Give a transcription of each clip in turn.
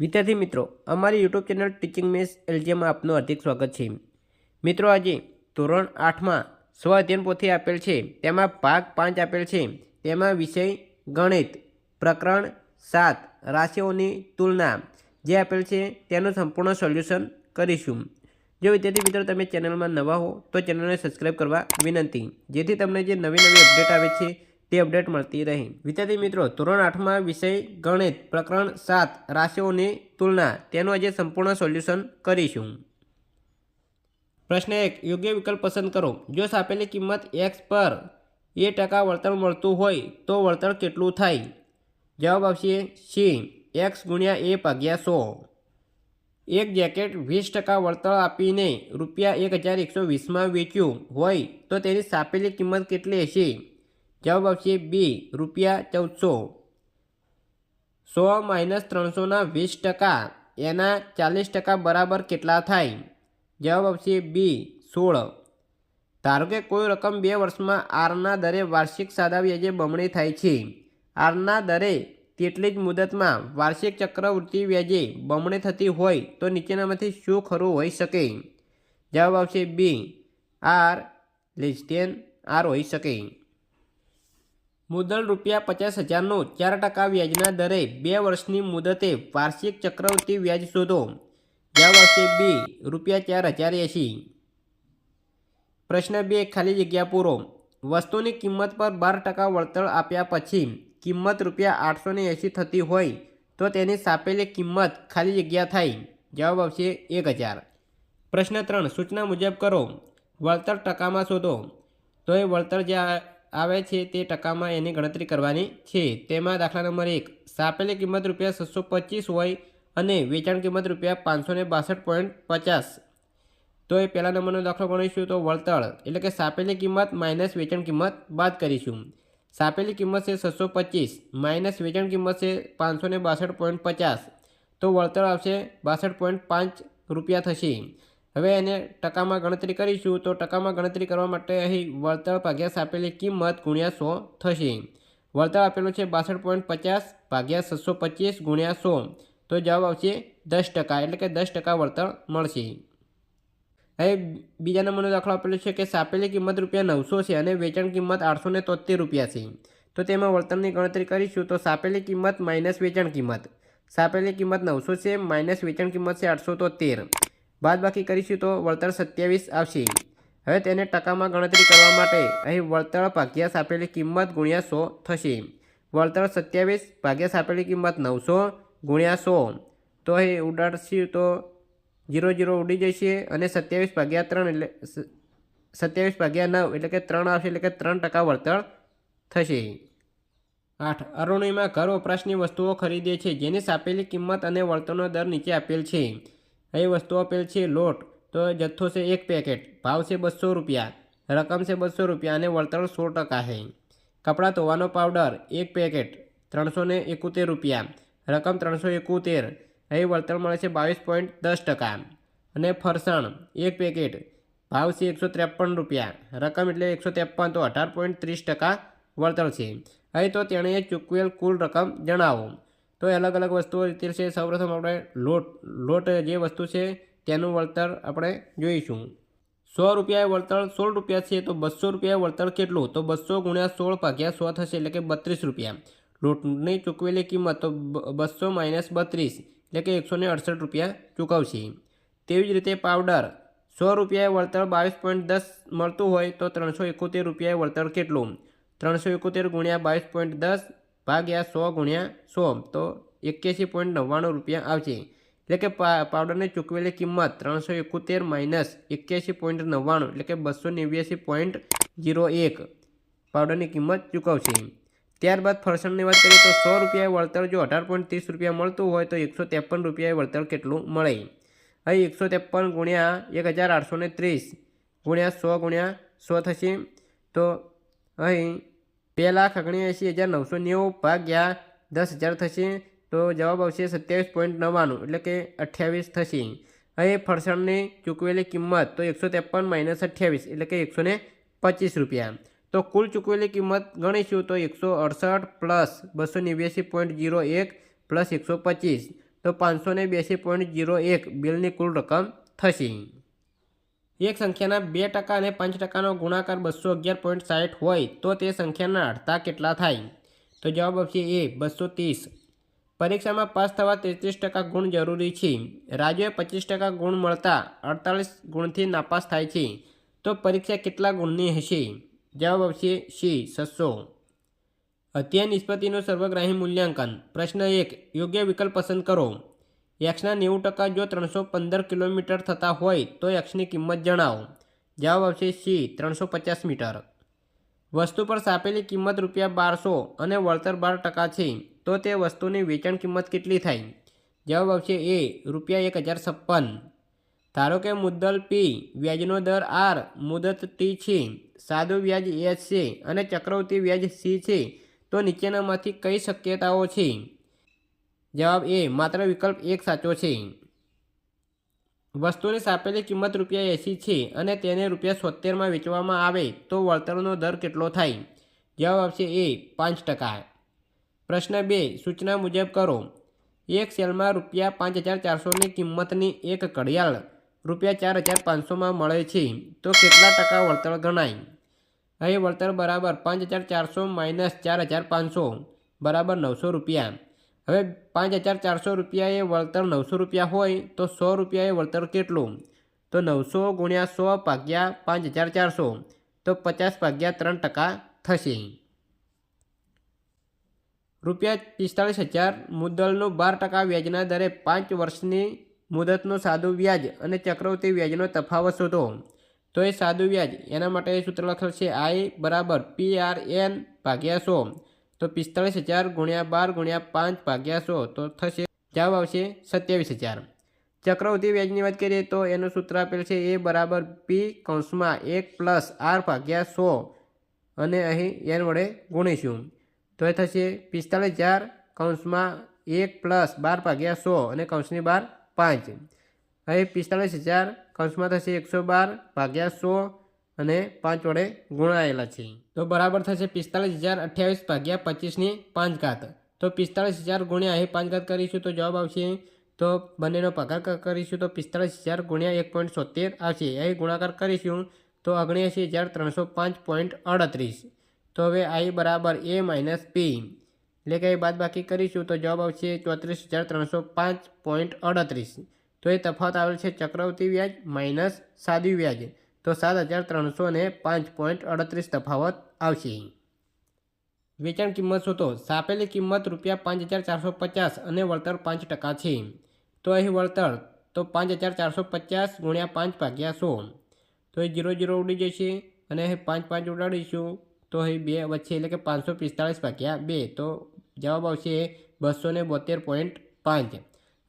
વિદ્યાર્થી મિત્રો, અમારી યુટ્યુબ ચેનલ ટીચિંગ મેસ એલજીએમાં આપનું હાર્દિક સ્વાગત છે. મિત્રો, આજે ધોરણ આઠમાં સ્વ અધ્યયન પોથી આપેલ છે. તેમાં ભાગ પાંચ આપેલ છે. તેમાં વિષય ગણિત, પ્રકરણ સાત, રાશિઓની તુલના જે આપેલ છે તેનું સંપૂર્ણ સોલ્યુશન કરીશું. જો વિદ્યાર્થી મિત્રો તમે ચેનલમાં નવા હો, તો ચેનલને સબસ્ક્રાઈબ કરવા વિનંતી. જેથી તમને જે નવી નવી અપડેટ આવે છે તે અપડેટ મળતી રહે. વિદ્યાર્થી મિત્રો, ધોરણ આઠમાં વિષય ગણિત પ્રકરણ સાત રાશિઓની તુલના તેનું આજે સંપૂર્ણ સોલ્યુશન કરીશું. પ્રશ્ન એક, યોગ્ય વિકલ્પ પસંદ કરો. જો આપેલી કિંમત એક્સ પર એ ટકા વળતર મળતું હોય, તો વળતર કેટલું થાય? જવાબ આવશે સી એક્સ ગુણ્યા એ ભાગ્યા સો. એક જેકેટ વીસ ટકા વળતર આપીને રૂપિયા એક હજાર એકસો વીસમાં વેચ્યું હોય, તો તેની સાપેલી કિંમત કેટલી હશે? જવાબ આવશે બી, રૂપિયા ચૌદસો. સો માઇનસ ત્રણસોના વીસ ટકા, એના ચાલીસ ટકા બરાબર કેટલા થાય? જવાબ આવશે બી, સોળ. ધારો કે કોઈ રકમ બે વર્ષમાં આરના દરે વાર્ષિક સાદા વ્યાજે બમણી થાય છે. આરના દરે તેટલી જ મુદતમાં વાર્ષિક ચક્રવૃત્તિ વ્યાજે બમણી થતી હોય તો નીચેનામાંથી શું ખરું હોઈ શકે? જવાબ આવશે બી, આર, લેસ આર હોઈ શકે. મુદ્દલ રૂપિયા પચાસ હજારનો ચાર ટકા વ્યાજના દરે બે વર્ષની મુદતે વાર્ષિક ચક્રવૃત્તિ વ્યાજ શોધો. જ્યાં વર્ષે બી, રૂપિયા ચાર હજાર એંશી. પ્રશ્ન બે, ખાલી જગ્યા પૂરો. વસ્તુની કિંમત પર બાર ટકા વળતર આપ્યા પછી કિંમત રૂપિયા આઠસો એંશી થતી હોય તો તેની સાપેલી કિંમત ખાલી જગ્યા થાય. જવાબ આવશે એક હજાર. પ્રશ્ન ત્રણ, સૂચના મુજબ કરો. વળતર ટકામાં શોધો. તો એ વળતર જે આ- આવે છે તે ટકામાં એની ગણતરી કરવાની છે. તેમાં દાખલા નંબર એક, સાપેલી કિંમત રૂપિયા છસો પચીસ હોય અને વેચાણ કિંમત રૂપિયા પાંચસો ને બાસઠ પોઈન્ટ પચાસ. તો એ પહેલા નંબરનો દાખલો ગણીશું તો વળતર, એટલે કે સાપેલી કિંમત માઇનસ વેચાણ કિંમત બાદ કરીશું. સાપેલી કિંમત છે છસો પચીસ, માઇનસ વેચાણ કિંમત છે પાંચસો ને બાસઠ પોઈન્ટ પચાસ. તો વળતર આવશે બાસઠ પોઈન્ટ પાંચ રૂપિયા થશે. હવે એને ટકામાં ગણતરી કરીશું તો ટકામાં ગણતરી કરવા માટે અહીં વળતર ભાગ્યા સાપેલી કિંમત ગુણ્યા સો થશે. વળતર આપેલું છે બાસઠ પોઈન્ટ પચાસ ભાગ્યા છસો પચીસ ગુણ્યા સો. તો જવાબ આવશે દસ ટકા, એટલે કે દસ ટકા વળતર મળશે. અહીં બીજા નંબરનો દાખલો આપેલો છે કે સાપેલી કિંમત રૂપિયા નવસો છે અને વેચાણ કિંમત આઠસો ને તોતેર રૂપિયા છે. તો તેમાં વળતરની ગણતરી કરીશું તો સાપેલી કિંમત માઇનસ વેચાણ કિંમત. સાપેલી કિંમત નવસો છે, માઇનસ વેચાણ કિંમત છે આઠસો તોતેર બાદ બાકી કરીશું તો વળતર સત્યાવીસ આવશે. હવે તેને ટકામાં ગણતરી કરવા માટે અહીં વળતર ભાગ્યા સાપેલી કિંમત ગુણ્યા સો થશે. વળતર સત્યાવીસ ભાગ્યા સાપેલી કિંમત નવસો ગુણ્યા સો. તો અહીં ઉડાડશું તો જીરો જીરો ઉડી જશે અને સત્યાવીસ ભાગ્યા ત્રણ એટલે સત્યાવીસ ભાગ્યા નવ એટલે કે ત્રણ આવશે એટલે કે ત્રણ ટકા વળતર થશે. આઠ, અરુણિમા ઘર વપરાશની વસ્તુઓ ખરીદે છે, જેની સાપેલી કિંમત અને વળતરનો દર નીચે આપેલ છે. અહીં વસ્તુઓ આપેલ છે લોટ. તો જથ્થો છે એક પેકેટ. ભાવ છે બસો રૂપિયા. રકમ છે બસો રૂપિયા અને વળતર સો ટકા છે. કપડાં ધોવાનો પાવડર, એક પેકેટ, ત્રણસો ને એકોતેર રૂપિયા. રકમ ત્રણસો એકોતેર. અહીં વળતર મળે છે બાવીસ પોઈન્ટ દસ ટકા. અને ફરસાણ, એક પેકેટ. ભાવ છે એકસો ત્રેપન રૂપિયા. રકમ એટલે એકસો ત્રેપન, તો અઢાર પોઈન્ટ ત્રીસ ટકા વળતર છે. અહીં તો તેણે ચૂકવેલ કુલ રકમ જણાવો. તો અલગ અલગ વસ્તુઓ રીતે છે, સૌપ્રથમ આપણે લોટ લોટ જે વસ્તુ છે તેનું વળતર આપણે જોઈશું. સો રૂપિયા વળતર સોળ રૂપિયા છે, તો બસો રૂપિયા વળતર કેટલું? તો બસો ગુણ્યા સોળ ભાગ્યા સો થશે, એટલે કે બત્રીસ રૂપિયા. લોટની ચૂકવેલી કિંમત, તો બસો માઇનસ બત્રીસ, એટલે કે એકસો ને અડસઠ રૂપિયા ચૂકવશે. તેવી જ રીતે પાવડર, સો રૂપિયા વળતર બાવીસ પોઈન્ટ દસ મળતું હોય, તો ત્રણસો એકોતેર રૂપિયાએ વળતર કેટલું? ત્રણસો એકોતેર ગુણ્યા બાવીસ પોઈન્ટ દસ ભાગ્યા સો ગુણ્યા સો, તો એક્યાસી પોઈન્ટ નવ્વાણું રૂપિયા આવશે. એટલે કે પાવડરની ચૂકવેલી કિંમત ત્રણસો એકોતેર માઇનસ એક્યાસી પોઈન્ટ નવ્વાણું, એટલે કે બસો નેવ્યાસી પોઈન્ટ જીરો એક પાવડરની કિંમત ચૂકવશે. ત્યારબાદ ફરસાણની વાત કરીએ તો સો રૂપિયા વળતર જો અઢાર પોઈન્ટ ત્રીસ રૂપિયા મળતું હોય તો એકસો ત્રેપન રૂપિયા વળતર કેટલું મળે? અહીં એકસો ત્રેપન ગુણ્યા એક હજાર આઠસો ને ત્રીસ ગુણ્યા સો ગુણ્યા સો થશે. તો અહીં બે લાખ ઓગણએંસી હજાર નવસો નેવું ભાગ્યા દસ હજાર થશે તો જવાબ આવશે સત્યાવીસ પોઈન્ટ નવ્વાણું, એટલે કે અઠ્યાવીસ થશે. અહીં ફરસાણની ચૂકવેલી કિંમત તો એકસો ત્રેપન માઇનસ અઠ્યાવીસ, એટલે કે એકસો ને પચીસ રૂપિયા. તો કુલ ચૂકવેલી કિંમત ગણીશું તો એકસો અડસઠ પ્લસ બસો નેવ્યાસી પોઈન્ટ જીરો એક પ્લસ એકસો પચીસ, તો પાંચસો ને બ્યાસી પોઈન્ટ જીરો એક બિલની કુલ રકમ થશે. એક સંખ્યાના બે ટકા અને પાંચ ટકાનો ગુણાકાર બસો અગિયાર પોઈન્ટ સાઠ હોય તો તે સંખ્યાના અડધા કેટલા થાય? તો જવાબ આપશે એ, બસો ત્રીસ. પરીક્ષામાં પાસ થવા તેત્રીસ ટકા ગુણ જરૂરી છે. રાજ્યોએ પચીસ ટકા ગુણ મળતા અડતાલીસ ગુણથી નાપાસ થાય છે. તો પરીક્ષા કેટલા ગુણની હશે? જવાબ આવશે સી, છસો. અધ્યયન નિષ્પત્તિનું સર્વગ્રાહી મૂલ્યાંકન. પ્રશ્ન એક, યોગ્ય વિકલ્પ પસંદ કરો. એક્સના નેવું ટકા જો ત્રણસો પંદર કિલોમીટર થતા હોય તો એક્સની કિંમત જણાવો. જવાબ આવશે સી, ત્રણસો પચાસ મીટર. વસ્તુ પર સાપેલી કિંમત રૂપિયા બારસો અને વળતર બાર ટકા છે, તો તે વસ્તુની વેચાણ કિંમત કેટલી થાય? જવાબ આવશે એ, રૂપિયા એક હજાર છપ્પન. ધારો કે મુદ્દલ પી વ્યાજનો દર આર મુદત ટી છે, સાદું વ્યાજ એચ છે અને ચક્રવર્તી વ્યાજ સી છે, તો નીચેનામાંથી કઈ શક્યતાઓ છે? જવાબ એ, માત્ર વિકલ્પ એક સાચો છે. વસ્તુની સાપેલી કિંમત રૂપિયા એંસી છે અને તેને રૂપિયા સોતેરમાં વેચવામાં આવે તો વળતરનો દર કેટલો થાય? જવાબ આવશે એ, પાંચ ટકા. પ્રશ્ન બે, સૂચના મુજબ કરો. એક સેલમાં રૂપિયા પાંચ હજાર ચારસોની કિંમતની એક ઘડિયાળ રૂપિયા ચાર હજાર પાંચસોમાં મળે છે, તો કેટલા ટકા વળતર ગણાય? અહીં વળતર બરાબર પાંચ હજાર ચારસો માઇનસ ચાર હજાર પાંચસો, બરાબર નવસો રૂપિયા. હવે પાંચ હજાર ચારસો રૂપિયાએ વળતર નવસો રૂપિયા હોય તો સો રૂપિયાએ વળતર કેટલું? તો નવસો ગુણ્યા સો ભાગ્યા પાંચ હજાર ચારસો, તો પચાસ ભાગ્યા ત્રણ ટકા થશે. રૂપિયા પિસ્તાળીસ હજાર મુદ્દલનું બાર ટકા વ્યાજના દરે પાંચ વર્ષની મુદતનું સાદું વ્યાજ અને ચક્રવૃત્તિ વ્યાજનો તફાવત શોધો. તો એ સાદું વ્યાજ એના માટે સૂત્ર લખેલ છે આઈ બરાબર પી આર એન ભાગ્યા સો. તો પિસ્તાળીસ હજાર ગુણ્યા બાર ગુણ્યા પાંચ ભાગ્યા સો તો થશે, જવાબ આવશે સત્યાવીસ હજાર. ચક્રવૃત્તિ વ્યાજની વાત કરીએ તો એનું સૂત્ર આપેલ છે એ બરાબર પી કૌંસમાં એક પ્લસ આર ભાગ્યા સો અને અહીં એન વડે ગુણીશું. તો એ થશે પિસ્તાળીસ હજાર કૌંસમાં એક પ્લસ બાર ભાગ્યા સો અને કૌંસની બાર પાંચ. અહીં પિસ્તાળીસ હજાર કૌંસમાં થશે એકસો બાર ભાગ્યા સો અને પાંચ વડે ગુણાયેલા છે તો બરાબર થશે પિસ્તાળીસ હજાર અઠ્યાવીસ ભાગ્યા પચીસની પાંચ ઘાત તો પિસ્તાળીસ હજાર ગુણ્યા અહીં પાંચ ઘાત કરીશું તો જવાબ આવશે. તો બંનેનો ભાગાકાર કરીશું તો પિસ્તાળીસ હજાર ગુણ્યા એક પોઈન્ટ સોતેર આવશે. અહીં ગુણાકાર કરીશું તો ઓગણ્યાસી હજાર ત્રણસો પાંચ પોઈન્ટ અડત્રીસ. તો હવે આઈ બરાબર એ માઇનસ પી. એટલે કે બાદ બાકી કરીશું તો જવાબ આવશે ચોત્રીસ હજાર ત્રણસો પાંચ પોઈન્ટ અડત્રીસ. તો એ તફાવત આવેલ છે ચક્રવર્તી વ્યાજ માઇનસ સાદી વ્યાજ. તો સાત હજાર ત્રણસો ને પાંચ પોઈન્ટ અડત્રીસ તફાવત આવશે. વેચાણ કિંમત શોધો. સાપેલી કિંમત રૂપિયા પાંચ હજાર ચારસો પચાસ અને વળતર પાંચ ટકા છે. તો અહીં વળતર, તો પાંચ હજાર ચારસો પચાસ ગુણ્યા પાંચ ભાગ્યા સો. તો એ જીરો જીરો ઉડી જશે અને અહીં પાંચ પાંચ ઉડાડીશું. તો અહીં બે વચ્ચે એટલે કે પાંચસો પિસ્તાળીસ ભાગ્યા બે. તો જવાબ આવશે બસો ને બોતેર પોઈન્ટ પાંચ.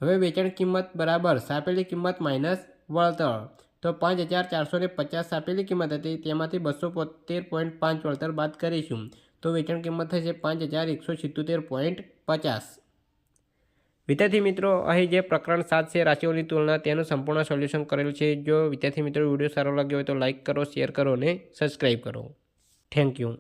હવે વેચાણ કિંમત બરાબર, સાપેલી કિંમત માઇનસ વળતર. તો પાંચ હજાર ચારસો પચાસ આપેલી કિંમત હતી. તેમાંથી બસો બોતેર પોઈન્ટ પાંચ વળતર બાદ કરીશું. તો વેચાણ કિંમત થશે પાંચ હજાર એકસો સિત્તોતેર પોઈન્ટ પચાસ. વિદ્યાર્થી મિત્રો, અહીં જે પ્રકરણ સાત છે રાશિઓની તુલના, તેનું સંપૂર્ણ સોલ્યુશન કરેલું છે. જો વિદ્યાર્થી મિત્રો વીડિયો સારો લાગ્યો હોય તો લાઇક કરો, શેર કરો અને સબસ્ક્રાઈબ કરો. Thank you